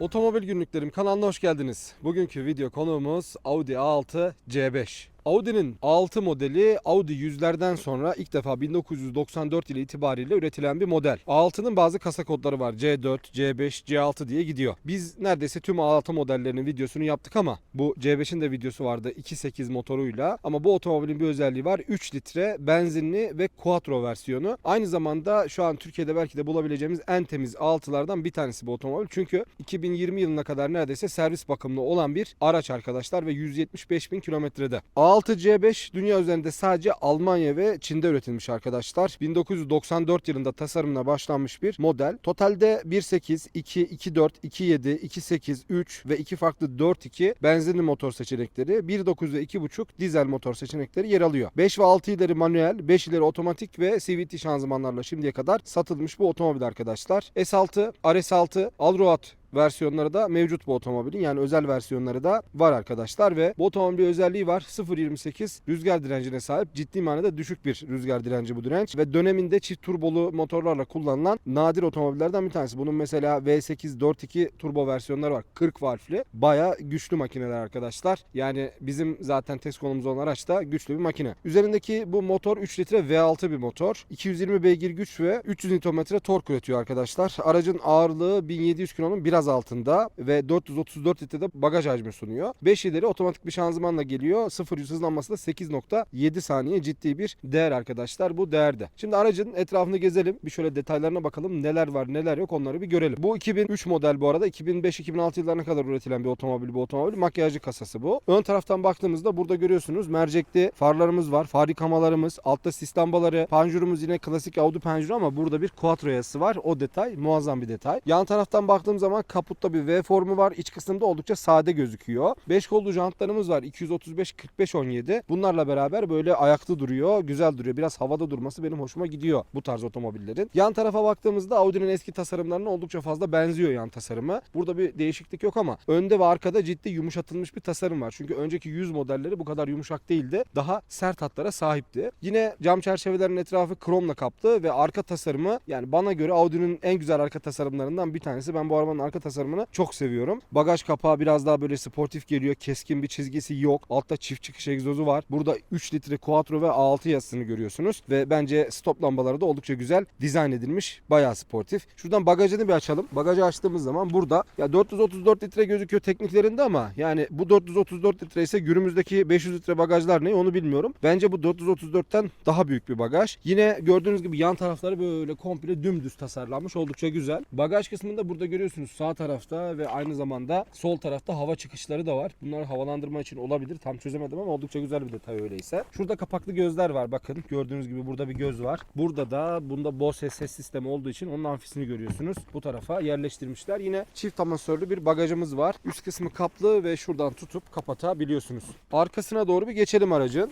Otomobil günlüklerim kanalına hoş geldiniz. Bugünkü video konuğumuz Audi A6 C5. Audi'nin A6 modeli Audi 100'lerden sonra ilk defa 1994 yılı itibariyle üretilen bir model. A6'nın bazı kasa kodları var. C4, C5, C6 diye gidiyor. Biz neredeyse tüm A6 modellerinin videosunu yaptık ama bu C5'in de videosu vardı 2.8 motoruyla. Ama bu otomobilin bir özelliği var. 3 litre benzinli ve quattro versiyonu. Aynı zamanda şu an Türkiye'de belki de bulabileceğimiz en temiz A6'lardan bir tanesi bu otomobil. Çünkü 2020 yılına kadar neredeyse servis bakımlı olan bir araç arkadaşlar ve 175 bin kilometrede. A6 C5 dünya üzerinde sadece Almanya ve Çin'de üretilmiş arkadaşlar. 1994 yılında tasarımına başlanmış bir model. Totalde 1.8, 2, 2.4, 2.7, 2.8, 3 ve 2 farklı 4.2 benzinli motor seçenekleri, 1.9 ve 2.5 dizel motor seçenekleri yer alıyor. 5 ve 6 ileri manuel, 5 ileri otomatik ve CVT şanzımanlarla şimdiye kadar satılmış bu otomobil arkadaşlar. S6, RS6, Allroad versiyonları da mevcut bu otomobilin. Yani özel versiyonları da var arkadaşlar ve bu otomobilin bir özelliği var. 0.28 rüzgar direncine sahip. Ciddi manada düşük bir rüzgar direnci bu direnç ve döneminde çift turbolu motorlarla kullanılan nadir otomobillerden bir tanesi. Bunun mesela V8 4.2 turbo versiyonları var. 40 valfli. Baya güçlü makineler arkadaşlar. Yani bizim zaten test konumuz olan araç da güçlü bir makine. Üzerindeki bu motor 3 litre V6 bir motor. 220 beygir güç ve 300 Nm tork üretiyor arkadaşlar. Aracın ağırlığı 1700 kilonun biraz altında ve 434 litrede bagaj hacmi sunuyor. 5 ileri otomatik bir şanzımanla geliyor. 0 100 hızlanması da 8.7 saniye ciddi bir değer arkadaşlar bu değerde. Şimdi aracın etrafını gezelim. Bir şöyle detaylarına bakalım. Neler var neler yok onları bir görelim. Bu 2003 model bu arada. 2005-2006 yıllarına kadar üretilen bir otomobil bu otomobil. Makyajlı kasası bu. Ön taraftan baktığımızda burada görüyorsunuz mercekli farlarımız var. Far yıkamalarımız, altta sis lambaları. Panjurumuz yine klasik Audi panjuru ama burada bir quattro yazısı var. O detay muazzam bir detay. Yan taraftan baktığım zaman kaputta bir V formu var. İç kısımda oldukça sade gözüküyor. 5 kollu jantlarımız var. 235 45 17. Bunlarla beraber böyle ayakta duruyor. Güzel duruyor. Biraz havada durması benim hoşuma gidiyor bu tarz otomobillerin. Yan tarafa baktığımızda Audi'nin eski tasarımlarına oldukça fazla benziyor yan tasarımı. Burada bir değişiklik yok ama önde ve arkada ciddi yumuşatılmış bir tasarım var. Çünkü önceki 100 modelleri bu kadar yumuşak değildi. Daha sert hatlara sahipti. Yine cam çerçevelerin etrafı kromla kaplı ve arka tasarımı yani bana göre Audi'nin en güzel arka tasarımlarından bir tanesi. Ben bu arabanın arka tasarımını çok seviyorum. Bagaj kapağı biraz daha böyle sportif geliyor. Keskin bir çizgisi yok. Altta çift çıkış egzozu var. Burada 3 litre Quattro ve A6 yazısını görüyorsunuz. Ve bence stop lambaları da oldukça güzel dizayn edilmiş. Bayağı sportif. Şuradan bagajını bir açalım. Bagajı açtığımız zaman burada ya 434 litre gözüküyor tekniklerinde ama yani bu 434 litre ise günümüzdeki 500 litre bagajlar ne onu bilmiyorum. Bence bu 434'ten daha büyük bir bagaj. Yine gördüğünüz gibi yan tarafları böyle komple dümdüz tasarlanmış. Oldukça güzel. Bagaj kısmında burada görüyorsunuz sağ tarafta ve aynı zamanda sol tarafta hava çıkışları da var. Bunlar havalandırma için olabilir. Tam çözemedim ama oldukça güzel bir detay öyleyse. Şurada kapaklı gözler var bakın. Gördüğünüz gibi burada bir göz var. Burada da bunda Bose ses sistemi olduğu için onun amfisini görüyorsunuz. Bu tarafa yerleştirmişler. Yine çift amasörlü bir bagajımız var. Üst kısmı kaplı ve şuradan tutup kapatabiliyorsunuz. Arkasına doğru bir geçelim aracın.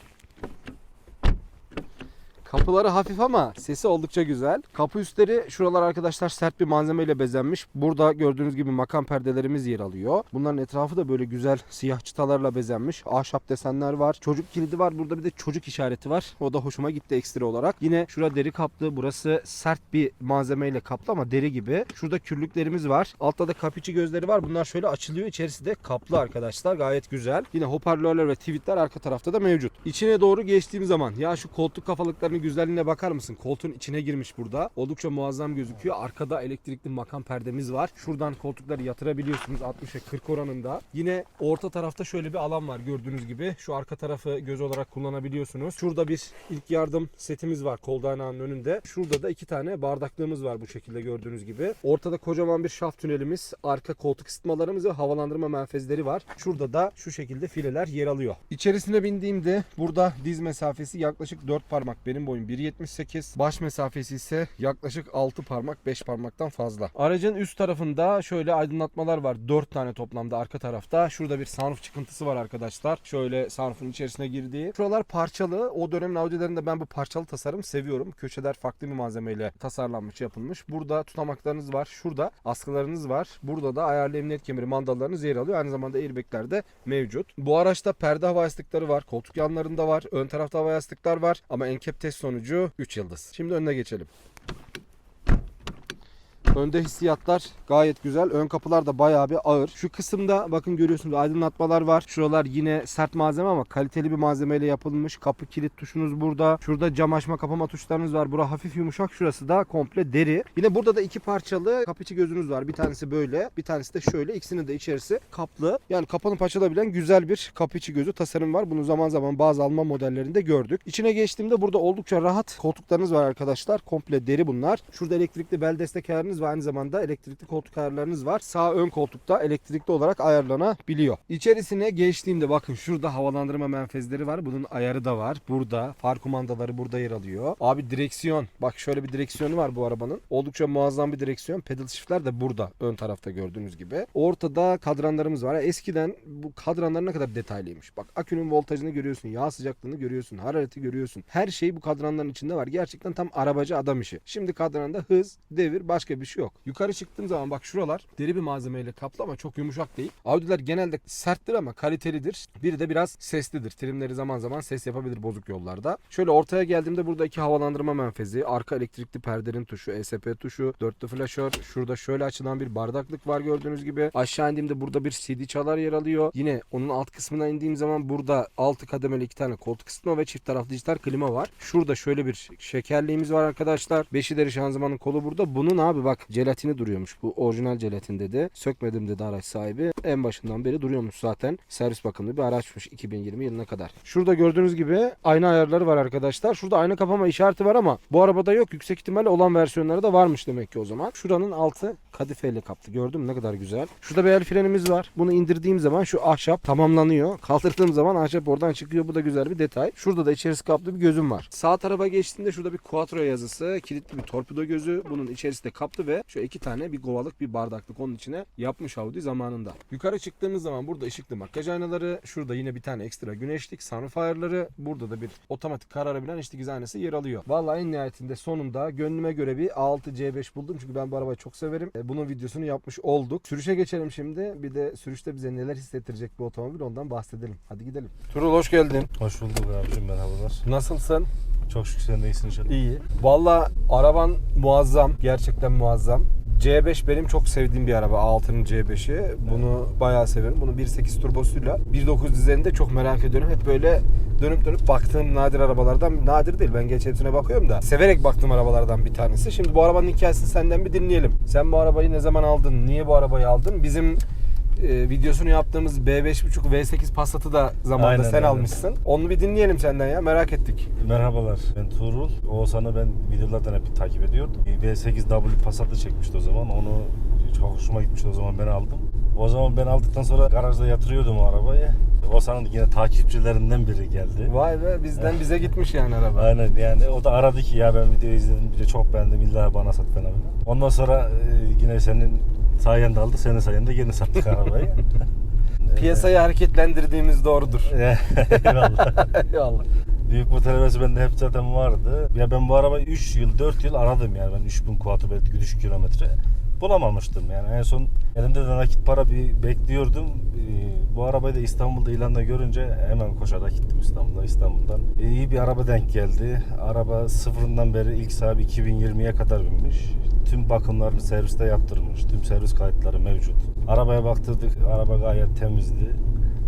Kapıları hafif ama sesi oldukça güzel. Kapı üstleri şuralar arkadaşlar sert bir malzemeyle bezenmiş. Burada gördüğünüz gibi makam perdelerimiz yer alıyor. Bunların etrafı da böyle güzel siyah çıtalarla bezenmiş. Ahşap desenler var. Çocuk kilidi var. Burada bir de çocuk işareti var. O da hoşuma gitti ekstra olarak. Yine şurada deri kaplı. Burası sert bir malzemeyle kaplı ama deri gibi. Şurada kürlüklerimiz var. Altta da kapiçi gözleri var. Bunlar şöyle açılıyor. İçerisi de kaplı arkadaşlar. Gayet güzel. Yine hoparlörler ve tweetler arka tarafta da mevcut. İçine doğru geçtiğim zaman ya şu koltuk kafalıklarının güzelliğine bakar mısın? Koltuğun içine girmiş burada. Oldukça muazzam gözüküyor. Arkada elektrikli makam perdemiz var. Şuradan koltukları yatırabiliyorsunuz 60'a 40 oranında. Yine orta tarafta şöyle bir alan var gördüğünüz gibi. Şu arka tarafı göz olarak kullanabiliyorsunuz. Şurada bir ilk yardım setimiz var kol dayanağının önünde. Şurada da iki tane bardaklığımız var bu şekilde gördüğünüz gibi. Ortada kocaman bir şaft tünelimiz, arka koltuk ısıtmalarımız ve havalandırma menfezleri var. Şurada da şu şekilde fileler yer alıyor. İçerisine bindiğimde burada diz mesafesi yaklaşık 4 parmak benim boyum 1.78. Baş mesafesi ise yaklaşık 6 parmak 5 parmaktan fazla. Aracın üst tarafında şöyle aydınlatmalar var. 4 tane toplamda arka tarafta. Şurada bir sunroof çıkıntısı var arkadaşlar. Şöyle sunroofun içerisine girdiği. Şuralar parçalı. O dönemin Audi'lerinde ben bu parçalı tasarım seviyorum. Köşeler farklı bir malzemeyle tasarlanmış yapılmış. Burada tutamaklarınız var. Şurada askılarınız var. Burada da ayarlı emniyet kemeri mandallarınız yer alıyor. Aynı zamanda airbagler de mevcut. Bu araçta perde hava yastıkları var. Koltuk yanlarında var. Ön tarafta hava yastıklar var. Ama enkep test sonucu 3 yıldız. Şimdi önüne geçelim. Önde hissiyatlar gayet güzel. Ön kapılar da bayağı bir ağır. Şu kısımda bakın görüyorsunuz aydınlatmalar var. Şuralar yine sert malzeme ama kaliteli bir malzemeyle yapılmış. Kapı kilit tuşunuz burada. Şurada cam açma kapama tuşlarınız var. Bura hafif yumuşak. Şurası da komple deri. Yine burada da iki parçalı kapı içi gözünüz var. Bir tanesi böyle, bir tanesi de şöyle. İkisinin de içerisi kaplı. Yani kapanıp açılabilen güzel bir kapı içi gözü tasarım var. Bunu zaman zaman bazı Alman modellerinde gördük. İçine geçtiğimde burada oldukça rahat koltuklarınız var arkadaşlar. Komple deri bunlar. Şurada elektrikli bel destek ayarınız ve aynı zamanda elektrikli koltuk ayarlarınız var. Sağ ön koltukta elektrikli olarak ayarlanabiliyor. İçerisine geçtiğimde bakın şurada havalandırma menfezleri var. Bunun ayarı da var. Burada far kumandaları burada yer alıyor. Abi direksiyon. Bak şöyle bir direksiyonu var bu arabanın. Oldukça muazzam bir direksiyon. Pedal shift'ler de burada ön tarafta gördüğünüz gibi. Ortada kadranlarımız var. Eskiden bu kadranlar ne kadar detaylıymış. Bak akünün voltajını görüyorsun. Yağ sıcaklığını görüyorsun. Harareti görüyorsun. Her şey bu kadranların içinde var. Gerçekten tam arabacı adam işi. Şimdi kadranda hız, devir başka bir şey yok. Yukarı çıktığım zaman bak şuralar deri bir malzemeyle kaplı ama çok yumuşak değil. Audi'ler genelde serttir ama kalitelidir. Biri de biraz seslidir. Trimleri zaman zaman ses yapabilir bozuk yollarda. Şöyle ortaya geldiğimde burada iki havalandırma menfezi, arka elektrikli perdenin tuşu, ESP tuşu, dörtlü flaşör. Şurada şöyle açılan bir bardaklık var gördüğünüz gibi. Aşağı indiğimde burada bir CD çalar yer alıyor. Yine onun alt kısmına indiğim zaman burada altı kademeli iki tane koltuk ısıtma ve çift taraflı dijital klima var. Şurada şöyle bir şekerliğimiz var arkadaşlar. Beşi deri şanzımanın kolu burada. Bunun abi bak jelatini duruyormuş. Bu orijinal jelatin dedi. Sökmedim dedi araç sahibi. En başından beri duruyormuş zaten. Servis bakımlı bir araçmış 2020 yılına kadar. Şurada gördüğünüz gibi ayna ayarları var arkadaşlar. Şurada ayna kapama işareti var ama bu arabada yok. Yüksek ihtimalle olan versiyonları da varmış demek ki o zaman. Şuranın altı kadifeyle kaplı. Gördün mü ne kadar güzel. Şurada bir el frenimiz var. Bunu indirdiğim zaman şu ahşap tamamlanıyor. Kaldırdığım zaman ahşap oradan çıkıyor. Bu da güzel bir detay. Şurada da içerisi kaplı bir gözüm var. Sağ tarafa geçtiğinde şurada bir Quattro yazısı, kilitli bir torpido gözü. Bunun içerisi de kaplı ve şu iki tane bir kovalık bir bardaklık onun içine yapmış Audi zamanında. Yukarı çıktığımız zaman burada ışıklı makyaj aynaları, şurada yine bir tane ekstra güneşlik, sunroof ayarları, burada da bir otomatik kararabilen iç dikiz aynası yer alıyor. Vallahi en nihayetinde sonunda gönlüme göre bir A6 C5 buldum çünkü ben bu arabayı çok severim. E, Bunun videosunu yapmış olduk. Sürüşe geçelim şimdi. Bir de sürüşte bize neler hissettirecek bu otomobil ondan bahsedelim. Hadi gidelim. Turul hoş geldin. Hoş bulduk abicim merhabalar. Nasılsın? Çok şükür sen de iyisin inşallah. İyi. Valla araban muazzam. Gerçekten muazzam. C5 benim çok sevdiğim bir araba. A6'nın C5'i. Bunu bayağı severim. Bunu 1.8 turbosuyla 1.9 dizelinde çok merak ediyorum. Hep böyle dönüp dönüp baktığım nadir arabalardan. Nadir değil ben geç hepsine bakıyorum da. Severek baktığım arabalardan bir tanesi. Şimdi bu arabanın hikayesini senden bir dinleyelim. Sen bu arabayı ne zaman aldın? Niye bu arabayı aldın? Bizim e, videosunu yaptığımız B5.5 V8 Passat'ı da zamanında Aynen sen öyle. almışsın. Onu bir dinleyelim senden ya. Merak ettik. Merhabalar ben Tuğrul. Oğuzhan'ı ben videolardan hep takip ediyordum. V8W Passat'ı çekmişti o zaman. Onu çok hoşuma gitmişti o zaman ben aldım. O zaman ben aldıktan sonra garajda yatırıyordum o arabayı. Oğuzhan'ın yine takipçilerinden biri geldi. Vay be bizden bize gitmiş yani araba. Aynen yani o da aradı ki ya ben videoyu izledim bir de çok beğendim illa bana sat falan. filan. Ondan sonra e, yine senin sayende aldı senin sayende yine sattık arabayı. Piyasayı hareketlendirdiğimiz doğrudur. Eyvallah. Eyvallah. Büyük motor hevesi bende hep zaten vardı. Ya ben bu arabayı 3 yıl 4 yıl aradım yani ben 3000 kuatı belki 3 kilometre. Bulamamıştım yani en son elimde de nakit para bir bekliyordum. Ee, Bu arabayı da İstanbul'da ilanda görünce hemen koşarak gittim İstanbul'da. İstanbul'dan Ee, iyi bir araba denk geldi. Araba sıfırından beri ilk sahibi 2020'ye kadar binmiş. Tüm bakımlarını serviste yaptırmış. Tüm servis kayıtları mevcut. Arabaya baktırdık. Araba gayet temizdi.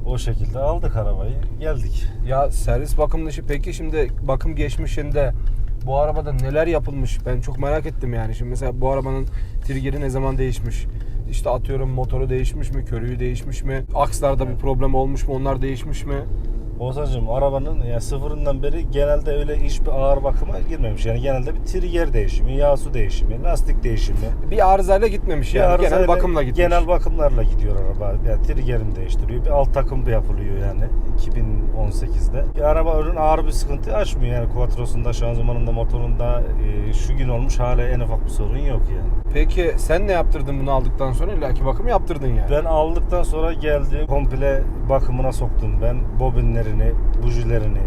O şekilde aldık arabayı. Geldik. Ya servis bakım dışı peki şimdi bakım geçmişinde bu arabada neler yapılmış ben çok merak ettim yani. Şimdi mesela bu arabanın trigger'i ne zaman değişmiş? İşte atıyorum motoru değişmiş mi? Körüğü değişmiş mi? Akslarda bir problem olmuş mu? Onlar değişmiş mi? Oğuzhan'cığım arabanın yani sıfırından beri genelde öyle hiçbir ağır bakıma girmemiş. Yani genelde bir trigger değişimi, yağ su değişimi, lastik değişimi. Bir arızayla gitmemiş Bir yani. Genel arızayla- bakımla gitmiş. Genel bakımlarla gidiyor araba. Yani triggerini değiştiriyor. Bir alt takım da yapılıyor yani 2018'de. Bir araba ürün ağır bir sıkıntı açmıyor yani Quattro'sunda, şanzımanında, motorunda e, şu gün olmuş hala en ufak bir sorun yok yani. Peki sen ne yaptırdın bunu aldıktan sonra? İlla ki bakım yaptırdın yani. Ben aldıktan sonra geldim komple bakımına soktum ben bobinlerini, bujilerini,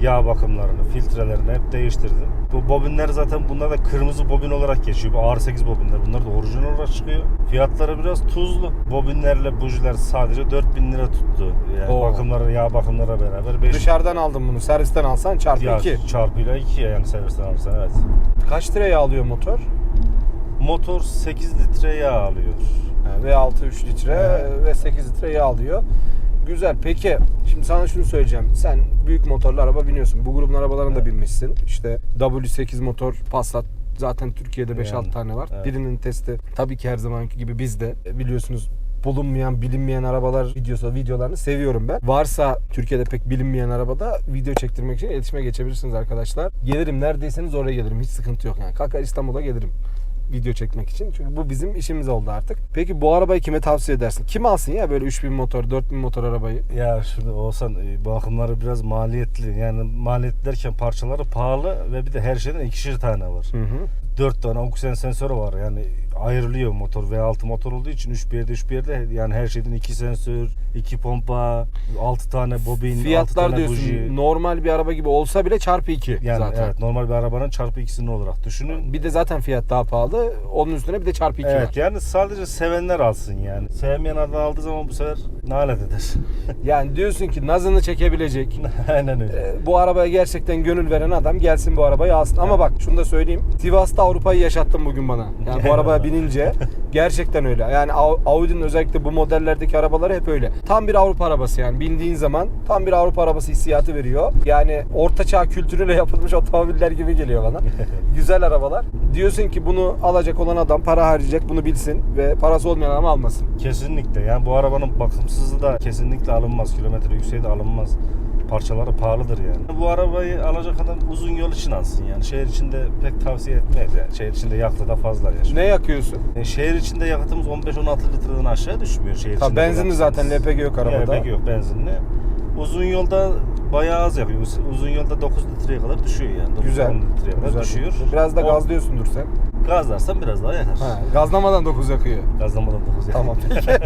yağ bakımlarını, filtrelerini hep değiştirdim. Bu bobinler zaten bunlar da kırmızı bobin olarak geçiyor. Bu R8 bobinler. Bunlar da orijinal olarak çıkıyor. Fiyatları biraz tuzlu. Bobinlerle bujiler sadece 4000 lira tuttu. Yani Oo. bakımları, yağ bakımlara beraber 5 Dışarıdan aldın bunu. Servisten alsan çarpı ya, 2. çarpıyla 2 yani servisten alırsan evet. Kaç liraya alıyor motor? Motor 8 litre yağ alıyor. V6 3 litre Evet. ve 8 litre yağ alıyor. Güzel. Peki şimdi sana şunu söyleyeceğim. Sen büyük motorlu araba biniyorsun. Bu grubun arabalarını da Evet. binmişsin. İşte W8 motor Passat zaten Türkiye'de 5-6 Yani, tane var. evet. Birinin testi tabii ki her zamanki gibi bizde. E, Biliyorsunuz bulunmayan, bilinmeyen arabalar videosu, videolarını seviyorum ben. Varsa Türkiye'de pek bilinmeyen arabada video çektirmek için iletişime geçebilirsiniz arkadaşlar. Gelirim neredeyseniz oraya gelirim. Hiç sıkıntı yok yani. Kalkar İstanbul'a gelirim video çekmek için. Çünkü bu bizim işimiz oldu artık. Peki bu arabayı kime tavsiye edersin? Kim alsın ya böyle 3000 motor, 4000 motor arabayı? Ya şimdi olsan e, bakımları biraz maliyetli. Yani maliyetli derken parçaları pahalı ve bir de her şeyden ikişer tane var. Hı hı. 4 tane oksen sensörü var. Yani ayrılıyor motor V6 motor olduğu için 3 bir yerde 3 bir yerde yani her şeyden 2 sensör, 2 pompa, 6 tane bobin, 6 Fiyatlar tane diyorsun buji. normal bir araba gibi olsa bile çarpı 2 Yani zaten. evet normal bir arabanın çarpı ikisini olarak düşünün. Bir de zaten fiyat daha pahalı. Onun üstüne bir de çarpı 2 Evet var. yani sadece sevenler alsın yani. Sevmeyen adam aldığı zaman bu sefer nalet eder. Yani diyorsun ki nazını çekebilecek. Aynen öyle. e, bu arabaya gerçekten gönül veren adam gelsin bu arabayı alsın. Ama bak şunu da söyleyeyim. Sivas'ta Avrupa'yı yaşattın bugün bana. Yani bu arabaya binince gerçekten öyle. Yani Au- Audi'nin özellikle bu modellerdeki arabaları hep öyle. Tam bir Avrupa arabası yani. Bindiğin zaman tam bir Avrupa arabası hissiyatı veriyor. Yani ortaçağ kültürüyle yapılmış otomobiller gibi geliyor bana. Güzel arabalar. Diyorsun ki bunu alacak olan adam para harcayacak bunu bilsin ve parası olmayan adam almasın. Kesinlikle. Yani bu arabanın bakımsızlığı da kesinlikle alınmaz. Kilometre yükseği de alınmaz. Parçaları pahalıdır yani. Bu arabayı alacak adam uzun yol için alsın yani. Şehir içinde pek tavsiye etmeyiz yani. Şehir içinde yakıtı da fazla yani. Ne yakıyorsun? E, Şehir içinde yakıtımız 15-16 litreden aşağı düşmüyor şehir Ha, içinde. benzinli zaten LPG yok arabada. LPG yok benzinli. Uzun yolda bayağı az yakıyor. Uz- Uzun yolda 9 litreye kadar düşüyor yani. 9-10 Güzel. litreye kadar Güzel. düşüyor. Biraz da O- gazlıyorsundur sen. Gazlarsan biraz daha yakar. Ha, gazlamadan 9 yakıyor. Gazlamadan 9 yakar. Tamam peki.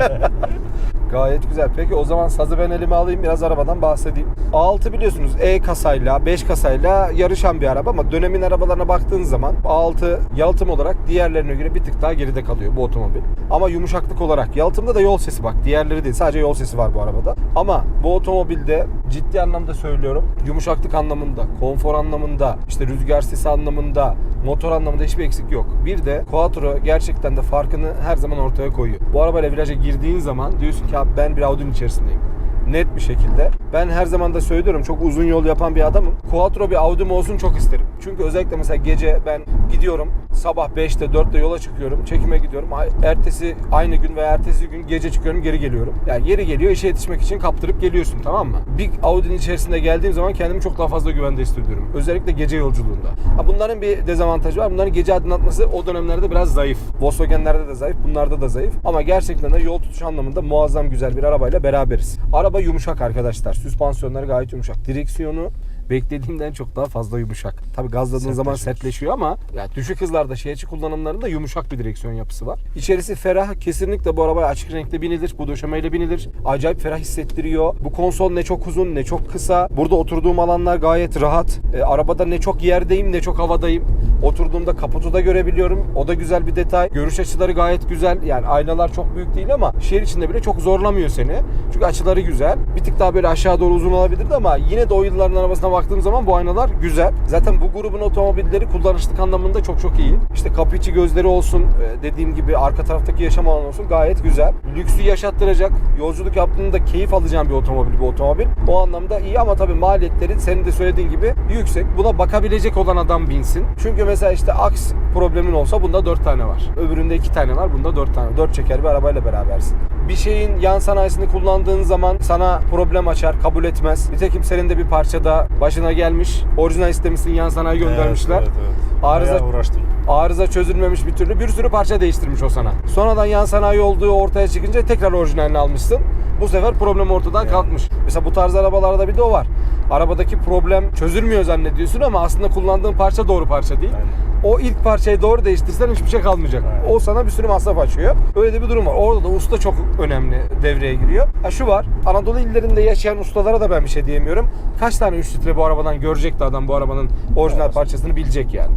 Gayet güzel. Peki o zaman sazı ben elime alayım biraz arabadan bahsedeyim. A6 biliyorsunuz E kasayla 5 kasayla yarışan bir araba ama dönemin arabalarına baktığın zaman A6 yalıtım olarak diğerlerine göre bir tık daha geride kalıyor bu otomobil. Ama yumuşaklık olarak yalıtımda da yol sesi bak. Diğerleri değil sadece yol sesi var bu arabada. Ama bu otomobilde ciddi anlamda söylüyorum yumuşaklık anlamında, konfor anlamında, işte rüzgar sesi anlamında, motor anlamında hiçbir eksik yok. Bir de Quattro gerçekten de farkını her zaman ortaya koyuyor. Bu arabayla viraja girdiğin zaman diyorsun ki abi ben bir Audi'nin içerisindeyim net bir şekilde. Ben her zaman da söylüyorum çok uzun yol yapan bir adamım. Quattro bir Audi'm olsun çok isterim. Çünkü özellikle mesela gece ben gidiyorum sabah 5'te 4'te yola çıkıyorum. Çekime gidiyorum. Ertesi aynı gün veya ertesi gün gece çıkıyorum geri geliyorum. Yani yeri geliyor işe yetişmek için kaptırıp geliyorsun tamam mı? Bir Audi'nin içerisinde geldiğim zaman kendimi çok daha fazla güvende hissediyorum. Özellikle gece yolculuğunda. Ha bunların bir dezavantajı var. Bunların gece aydınlatması o dönemlerde biraz zayıf. Volkswagen'lerde de zayıf, bunlarda da zayıf. Ama gerçekten de yol tutuş anlamında muazzam güzel bir arabayla beraberiz. Araba yumuşak arkadaşlar. Süspansiyonları gayet yumuşak. Direksiyonu beklediğimden çok daha fazla yumuşak. Tabi gazladığın zaman Sertleşiyor. ama yani düşük hızlarda şehir içi kullanımlarında yumuşak bir direksiyon yapısı var. İçerisi ferah. Kesinlikle bu arabaya açık renkte binilir. Bu döşemeyle binilir. Acayip ferah hissettiriyor. Bu konsol ne çok uzun ne çok kısa. Burada oturduğum alanlar gayet rahat. E, arabada ne çok yerdeyim ne çok havadayım. Oturduğumda kaputu da görebiliyorum. O da güzel bir detay. Görüş açıları gayet güzel. Yani aynalar çok büyük değil ama şehir içinde bile çok zorlamıyor seni. Çünkü açıları güzel. Bir tık daha böyle aşağı doğru uzun olabilirdi ama yine de o yılların arabasına baktığım zaman bu aynalar güzel. Zaten bu grubun otomobilleri kullanışlık anlamında çok çok iyi. İşte kapı içi gözleri olsun, e, dediğim gibi arka taraftaki yaşam alanı olsun gayet güzel. Lüksü yaşattıracak, yolculuk yaptığında keyif alacağın bir otomobil bu otomobil. O anlamda iyi ama tabii maliyetleri senin de söylediğin gibi yüksek. Buna bakabilecek olan adam binsin. Çünkü mesela işte aks problemin olsa bunda 4 tane var. Öbüründe 2 tane var, bunda 4 tane. 4 çeker bir arabayla berabersin. Bir şeyin yan sanayisini kullandığın zaman sana problem açar, kabul etmez. Nitekim senin de bir parçada başına gelmiş. Orijinal istemişsin, yan sanayi göndermişler. Evet, evet, evet. Arıza- Bayağı uğraştım. Arıza çözülmemiş bir türlü bir sürü parça değiştirmiş o sana. Sonradan yan sanayi olduğu ortaya çıkınca tekrar orijinalini almışsın. Bu sefer problem ortadan Yani. kalkmış. Mesela bu tarz arabalarda bir de o var. Arabadaki problem çözülmüyor zannediyorsun ama aslında kullandığın parça doğru parça değil. Aynen. O ilk parçayı doğru değiştirsen hiçbir şey kalmayacak. Aynen. O sana bir sürü masraf açıyor. Öyle de bir durum var. Orada da usta çok önemli devreye giriyor. Ha şu var. Anadolu illerinde yaşayan ustalara da ben bir şey diyemiyorum. Kaç tane 3 litre bu arabadan görecek de adam bu arabanın orijinal Evet. parçasını bilecek yani.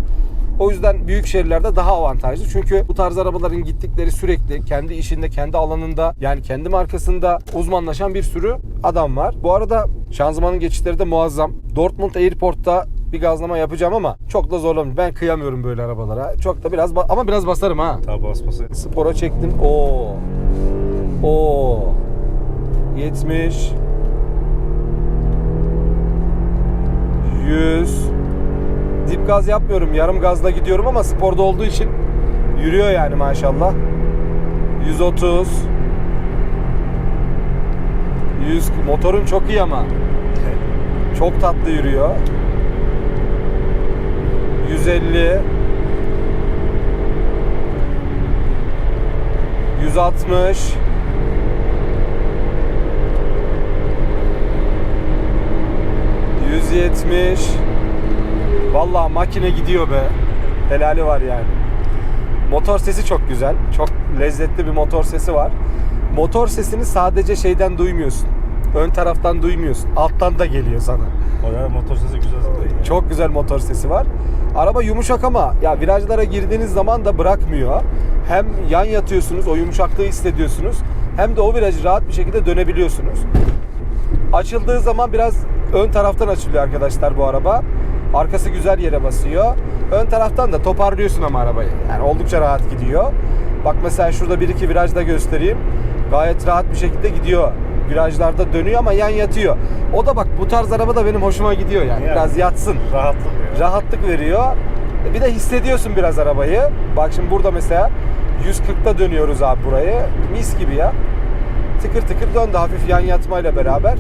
O yüzden büyük şehirlerde daha avantajlı. Çünkü bu tarz arabaların gittikleri sürekli kendi işinde, kendi alanında yani kendi markasında uzmanlaşan bir sürü adam var. Bu arada şanzımanın geçişleri de muazzam. Dortmund Airport'ta bir gazlama yapacağım ama çok da zorlamıyorum. Ben kıyamıyorum böyle arabalara. Çok da biraz ama biraz basarım ha. Tabi basması. Spora çektim. Oo. Oo. 70 Gaz yapmıyorum. Yarım gazla gidiyorum ama sporda olduğu için yürüyor yani maşallah. 130 100 motorun çok iyi ama. Çok tatlı yürüyor. 150 160 170 Vallahi makine gidiyor be. Helali var yani. Motor sesi çok güzel. Çok lezzetli bir motor sesi var. Motor sesini sadece şeyden duymuyorsun. Ön taraftan duymuyorsun. Alttan da geliyor sana. O ya motor sesi güzel zaten. ya. Çok güzel motor sesi var. Araba yumuşak ama ya virajlara girdiğiniz zaman da bırakmıyor. Hem yan yatıyorsunuz, o yumuşaklığı hissediyorsunuz. Hem de o virajı rahat bir şekilde dönebiliyorsunuz. Açıldığı zaman biraz ön taraftan açılıyor arkadaşlar bu araba. Arkası güzel yere basıyor. Ön taraftan da toparlıyorsun ama arabayı. Yani oldukça rahat gidiyor. Bak mesela şurada bir iki virajda göstereyim. Gayet rahat bir şekilde gidiyor. Virajlarda dönüyor ama yan yatıyor. O da bak bu tarz araba da benim hoşuma gidiyor yani. Yani. Biraz yatsın Rahatlık ya. rahatlık veriyor. E Bir de hissediyorsun biraz arabayı. Bak şimdi burada mesela 140'ta dönüyoruz abi burayı. Mis gibi ya. Tıkır tıkır döndü hafif yan yatmayla beraber.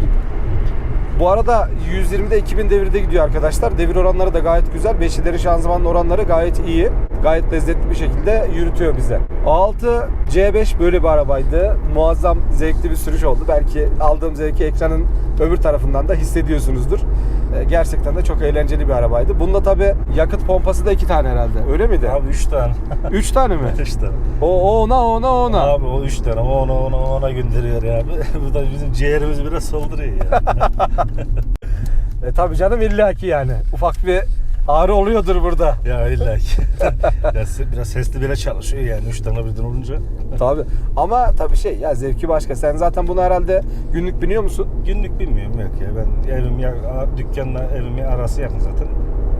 Bu arada 120'de 2000 devirde gidiyor arkadaşlar. Devir oranları da gayet güzel. Beşilerin şanzımanın oranları gayet iyi. Gayet lezzetli bir şekilde yürütüyor bize. A6 C5 böyle bir arabaydı. Muazzam zevkli bir sürüş oldu. Belki aldığım zevki ekranın öbür tarafından da hissediyorsunuzdur. E, Gerçekten de çok eğlenceli bir arabaydı. Bunda tabi yakıt pompası da iki tane herhalde. Öyle miydi? Abi 3 tane. Üç tane mi? 3 tane. O ona ona ona. Abi o 3 tane. O ona ona ona gönderiyor ya. Bu da bizim ciğerimizi biraz solduruyor ya. E tabi canım illaki yani. Ufak bir ağrı oluyordur burada. ya illa ki. biraz, biraz sesli bile çalışıyor yani 3 tane birden olunca. Tabi. Ama tabi şey ya zevki başka. Sen zaten bunu herhalde günlük biniyor musun? Günlük bilmiyorum yok ya. Ben evim ya, dükkanla evim arası yakın zaten.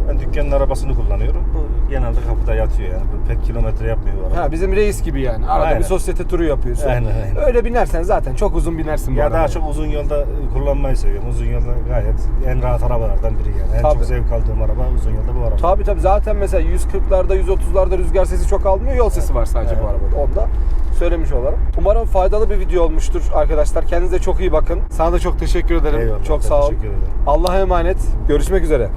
Ben dükkanın arabasını kullanıyorum. Bu genelde kapıda yatıyor yani. Bu pek kilometre yapmıyor bu araba. Ha bizim reis gibi yani. Arada Aynen. bir sosyete turu yapıyorsun. Aynen, aynen. Öyle binersen zaten çok uzun binersin bu Ya arabayı. daha çok uzun yolda kullanmayı seviyorum. Uzun yolda gayet en rahat arabalardan biri yani. En Tabii. çok zevk aldığım araba uzun yolda bu araba. Tabii tabii zaten mesela 140'larda 130'larda rüzgar sesi çok almıyor. Yol sesi var sadece bu arabada. Onu da söylemiş olalım. Umarım faydalı bir video olmuştur arkadaşlar. Kendinize çok iyi bakın. Sana da çok teşekkür ederim. Eyvallah, çok sağ ol. teşekkür ederim. Allah'a emanet. Görüşmek üzere.